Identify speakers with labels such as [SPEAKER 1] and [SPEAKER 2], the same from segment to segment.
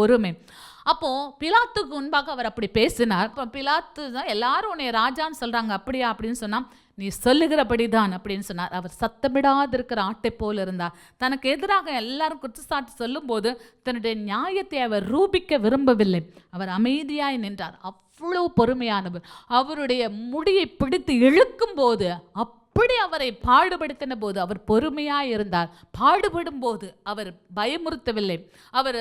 [SPEAKER 1] பொறுமை. அப்போ பிலாத்துக்கு முன்பாக அவர் அப்படி பேசினார். இப்போ பிலாத்து தான் எல்லாரும் உன்னை ராஜான்னு சொல்கிறாங்க அப்படியா அப்படின்னு சொன்னால் நீ சொல்லுகிறபடிதான் அப்படின்னு சொன்னார். அவர் சத்தமிடாது இருக்கிற ஆட்டை போல் இருந்தார். தனக்கு எதிராக எல்லாரும் குற்றச்சாட்டு சொல்லும்போது தன்னுடைய நியாயத்தை அவர் ரூபிக்க விரும்பவில்லை. அவர் அமைதியாய் நின்றார். அவ்வளவு பொறுமையானவர். அவருடைய முடியை பிடித்து இழுக்கும் போது அப்படி அவரை பாடுபடுத்தின போது அவர் பொறுமையாக இருந்தார். பாடுபடும் போது அவர் பயமுறுத்தவில்லை. அவர்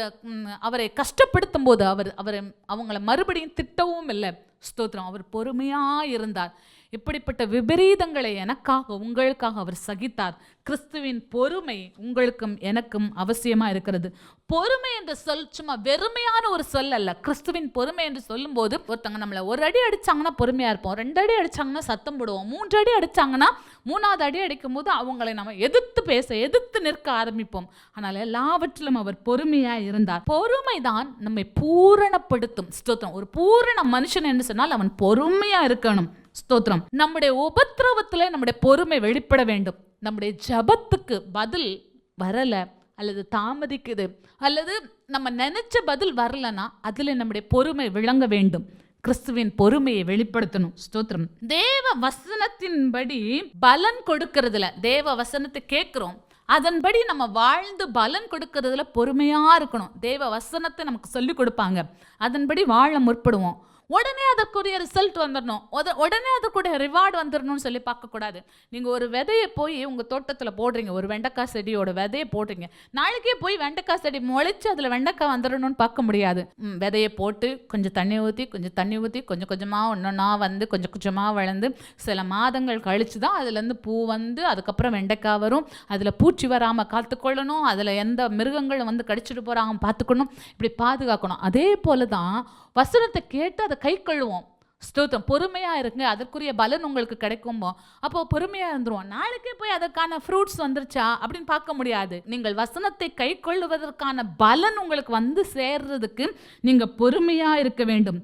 [SPEAKER 1] அவரை கஷ்டப்படுத்தும் போது அவர் அவரை அவங்கள மறுபடியும் திட்டவும் இல்லை. ஸ்தோத்திரம். அவர் பொறுமையாக இருந்தார். இப்படிப்பட்ட விபரீதங்களை எனக்காக உங்களுக்காக அவர் சகித்தார். கிறிஸ்துவின் பொறுமை உங்களுக்கும் எனக்கும் அவசியமாக இருக்கிறது. பொறுமை என்ற சொல் சும்மா வெறுமையான ஒரு சொல் அல்ல. கிறிஸ்துவின் பொறுமை என்று சொல்லும்போது ஒருத்தவங்க நம்மளை ஒரு அடி அடித்தாங்கன்னா பொறுமையாக இருப்போம். ரெண்டு அடி அடிச்சாங்கன்னா சத்தம் போடுவோம். மூன்று அடி அடித்தாங்கன்னா மூணாவது அடி அடிக்கும் போது அவங்களை நம்ம எதிர்த்து பேச எதிர்த்து நிற்க ஆரம்பிப்போம். ஆனால் எல்லாவற்றிலும் அவர் பொறுமையாக இருந்தார். பொறுமை தான் நம்மை பூரணப்படுத்தும். ஸ்தோத்திரம். ஒரு பூரண மனுஷன் என்று சொன்னால் அவன் பொறுமையாக இருக்கணும். ஸ்தோத்திரம். நம்முடைய உபத்திரவத்தில் நம்முடைய பொறுமை வெளிப்பட வேண்டும். நம்முடைய ஜபத்துக்கு பதில் வரலை அல்லது தாமதிக்குது அல்லது நம்ம நினைச்ச பதில் வரலனா அதில் நம்முடைய பொறுமை விளங்க வேண்டும். கிறிஸ்துவின் பொறுமையை வெளிப்படுத்தணும். ஸ்தோத்திரம். தேவ வசனத்தின்படி பலன் கொடுக்கறதுல தேவ வசனத்தை கேட்குறோம். அதன்படி நம்ம வாழ்ந்து பலன் கொடுக்கறதுல பொறுமையாக இருக்கணும். தேவ வசனத்தை நமக்கு சொல்லிக் கொடுப்பாங்க. அதன்படி வாழ முற்படுவோம். உடனே அதற்குரிய ரிசல்ட் வந்துடணும் உடனே அதற்குரிய ரிவார்டு வந்துடணும்னு சொல்லி பார்க்கக்கூடாது. நீங்கள் ஒரு விதையை போய் உங்கள் தோட்டத்தில் போடுறீங்க. ஒரு வெண்டைக்காய் செடியோட விதையை போடுறீங்க. நாளைக்கே போய் வெண்டைக்காய் செடி முளைச்சு அதில் வெண்டைக்காய் வந்துடணும்னு பார்க்க முடியாது. விதையை போட்டு கொஞ்சம் தண்ணி ஊற்றி கொஞ்சம் தண்ணி ஊற்றி கொஞ்சம் கொஞ்சமாக ஒன்றொன்னா வந்து கொஞ்சம் கொஞ்சமாக வளர்ந்து சில மாதங்கள் கழிச்சு தான் அதுலேருந்து பூ வந்து அதுக்கப்புறம் வெண்டைக்காய் வரும். அதில் பூச்சி வராமல் காத்துக்கொள்ளணும். அதில் எந்த மிருகங்களும் வந்து கடிச்சிட்டு போகிறாங்க பார்த்துக்கணும். இப்படி பாதுகாக்கணும். அதே போல தான் வசனத்தை கேட்டு அதை கை கழுவோம். ஸ்தோத்தம் பொறுமையாக இருங்க. அதற்குரிய பலன் உங்களுக்கு கிடைக்குமோ அப்போ பொறுமையாக இருந்துருவோம். நாளைக்கே போய் அதற்கான ஃப்ரூட்ஸ் வந்துருச்சா? அப்படின்னு பார்க்க முடியாது. நீங்கள் வசனத்தை கை கொள்ளுவதற்கான பலன் உங்களுக்கு வந்து சேர்றதுக்கு நீங்கள் பொறுமையாக இருக்க வேண்டும்.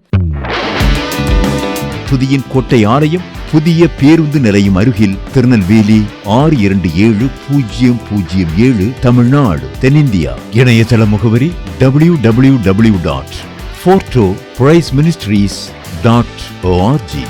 [SPEAKER 2] புதியின் கோட்டை ஆலயம் புதிய பேருந்து நிலையம் அருகில் திருநெல்வேலி ஆறு இரண்டு ஏழு பூஜ்ஜியம் பூஜ்ஜியம் ஏழு தமிழ்நாடு தென்னிந்தியா. இணையதள முகவரி W W W dot four two praise ministries dot O R G